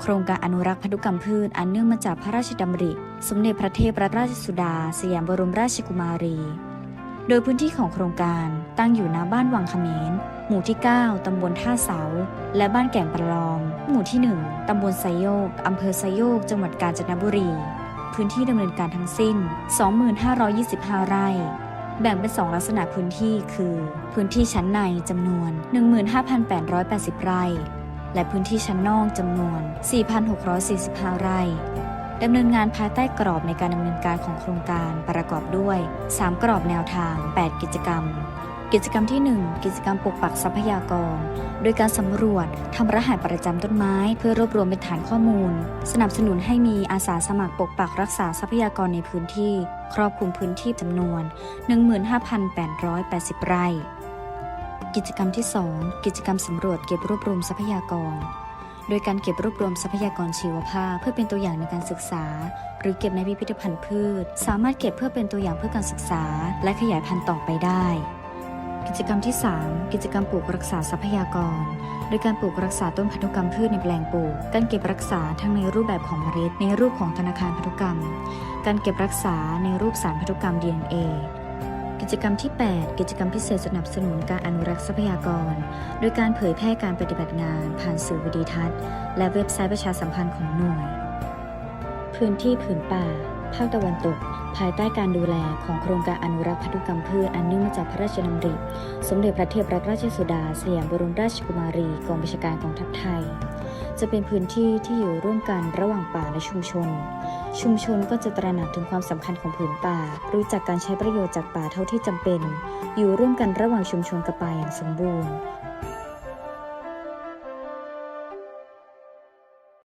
โครงการอนุรักษ์พันธุกรรมพืชอันเนื่องมาจากพระราชดำริ สมเด็จพระเทพรัตนราชสุดา สยามบรมราชกุมารี โดยพื้นที่ของโครงการตั้งอยู่ณบ้านวังเขมรหมู่ที่ 9 ตำบลท่าเสา และบ้านแก่งประลอม หมู่ที่ 1 ตำบลไซโยก อำเภอไซโยก จังหวัดกาญจนบุรี พื้นที่ดำเนินการทั้งสิ้น 2525 ไร่ แบ่งเป็น 2 ลักษณะพื้นที่คือ พื้นที่ชั้นในจำนวน 15,880 ไร่ และพื้นที่ชั้นนอกจำนวน 4,645 ไร่ดำเนินงานภายใต้กรอบในการดำเนินการของโครงการประกอบด้วย 3 กรอบแนวทาง 8 กิจกรรม กิจกรรมที่ 1 กิจกรรมปลูกปักทรัพยากร โดยการสำรวจทำรหัสประจำต้นไม้ เพื่อรวบรวมเป็นฐานข้อมูล สนับสนุนให้มีอาสาสมัครปกปักรักษาทรัพยากรในพื้นที่ ครอบคลุมพื้นที่จำนวน 15,880 ไร่ กิจกรรมที่ 2 กิจกรรมสำรวจเก็บรวบรวมทรัพยากร โดยการเก็บรวบรวมทรัพยากรชีวภาพ เพื่อเป็นตัวอย่างในการศึกษา หรือเก็บในพิพิธภัณฑ์พืช สามารถเก็บเพื่อเป็นตัวอย่างเพื่อการศึกษา และขยายพันธุ์ต่อไปได้ กิจกรรมที่ 3 กิจกรรมปลูกรักษาทรัพยากร โดยการปลูกรักษาต้นพันธุกรรมพืชในแปลงปลูก การเก็บรักษาทั้งในรูปแบบของเมล็ด ในรูปของธนาคารพันธุกรรม การเก็บรักษาในรูปสารพันธุกรรม DNA กิจกรรมที่ 8 กิจกรรมพิเศษสนับสนุนการอนุรักษ์ทรัพยากร โดยการเผยแพร่การปฏิบัติงาน ผ่านสื่อวิดีทัศน์ และเว็บไซต์ประชาสัมพันธ์ของหน่วย พื้นที่ผืนป่า ภาคตะวันตก ภายใต้การดูแลของโครงการอนุรักษ์พันธุกรรมพืชอันเนื่องมาจากพระราชดำริ สมเด็จพระเทพรัตนราชสุดาสยามบรมราชกุมารีกองบัญชาการกองทัพไทย จะเป็นพื้นที่ที่อยู่ร่วมกันระหว่างป่าและชุมชน ชุมชนก็จะตระหนักถึงความสำคัญของผืนป่า รู้จักการใช้ประโยชน์จากป่าเท่าที่จำเป็น อยู่ร่วมกันระหว่างชุมชนกับป่าอย่างสมบูรณ์